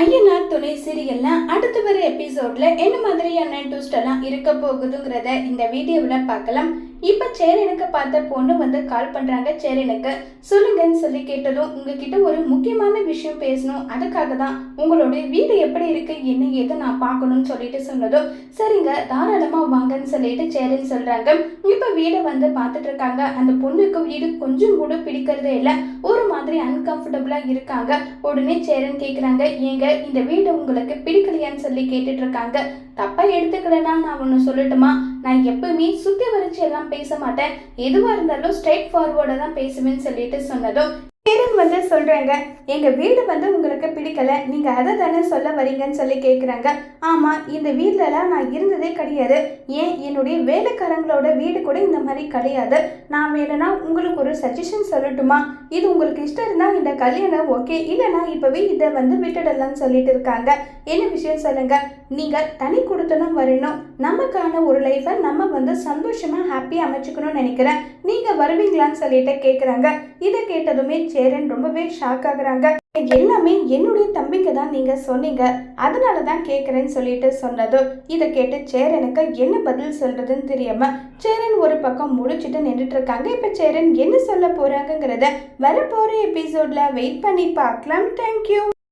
ஐயனார் துணை சீரியல்ல அடுத்து வர எபிசோட்ல என்ன மாதிரியான ட்விஸ்ட் எல்லாம் இருக்க போகுதுங்கிறத இந்த வீடியோவில் பார்க்கலாம். இப்ப சேரனுக்கு பார்த்த பொண்ணு வந்து கால் பண்றாங்க. சேரனுக்கு சொல்லுங்கன்னு சொல்லி கேட்டதும் உங்ககிட்ட ஒரு முக்கியமான விஷயம் பேசணும். அதுக்காக தான் உங்களுடைய வீடு எப்படி இருக்கு? என்ன ஏது நான் பார்க்கணும்னு சொல்லிட்டு சொன்னதும் சரிங்க தாராளமா வாங்கன்னு சொல்லிட்டு சேரன் சொல்றாங்க. இப்ப வீடை வந்து பார்த்துட்டு இருக்காங்க. அந்த பொண்ணுக்கு வீடு கொஞ்சம் கூட பிடிக்கிறதே இல்லை. ஒரு மாதிரி அன்கம்ஃபர்டபுளாக இருக்காங்க. உடனே சேரன் கேட்குறாங்க ஏங்க இந்த வீடு உங்களுக்கு பிடிக்கலையான்னு சொல்லி கேட்டுட்டு இருக்காங்க தப்பாக எடுத்துக்கலன்னா நான் ஒன்று சொல்லட்டுமா? நான் எப்பவுமே சுத்தி வரைச்சி எல்லாம் பேச மாட்டேன். எதுவாக இருந்தாலும் ஸ்ட்ரைட் ஃபார்வர்டாக தான் பேசுவேன்னு சொல்லிட்டு சொன்னதும் பேரன் வந்து சொல்கிறாங்க எங்கள் வீடு வந்து உங்களுக்கு பிடிக்கல. நீங்கள் அதை தானே சொல்ல வரீங்கன்னு சொல்லி கேட்குறாங்க ஆமாம் இந்த வீட்லலாம் நான் இருந்ததே கிடையாது. ஏன்? என்னுடைய வேலைக்காரங்களோட வீடு கூட இந்த மாதிரி கிடையாது. நான் வேணும்னா உங்களுக்கு ஒரு சஜஷன் சொல்லட்டுமா? இது உங்களுக்கு இஷ்டம் இருந்தால் இந்த கல்யாணம் ஓகே இல்லைன்னா இப்போவே இதை வந்து விட்டுடலாம்னு சொல்லிட்டு இருக்காங்க. என்ன விஷயம் சொல்லுங்கள் நீங்கள் தனி கொடுத்தனும் வரணும். நமக்கான ஒரு லைஃபை நம்ம வந்து சந்தோஷமாக ஹாப்பியாக அமைச்சுக்கணும்னு நினைக்கிறேன். நீங்கள் வருவீங்களான்னு சொல்லிட்டு கேட்குறாங்க இதை கேட்டதுமே சேரன் ரொம்பவே ஷாக் ஆகுறாங்க. எல்லாமே என்னுடைய தம்பிக்கு தான் நீங்க சொன்னீங்க. அதனால தான் கேட்குறேன்னு சொல்லிட்டு சொன்னதும் இதை கேட்டு சேரனுக்கு என்ன பதில் சொல்றதுன்னு தெரியாம சேரன் ஒரு பக்கம் முடிச்சுட்டு நின்றுட்டு இருக்காங்க. இப்ப சேரன் என்ன சொல்ல போறாங்கிறத வரப்போற எபிசோட்ல வெயிட் பண்ணி பார்க்கலாம். தேங்க்யூ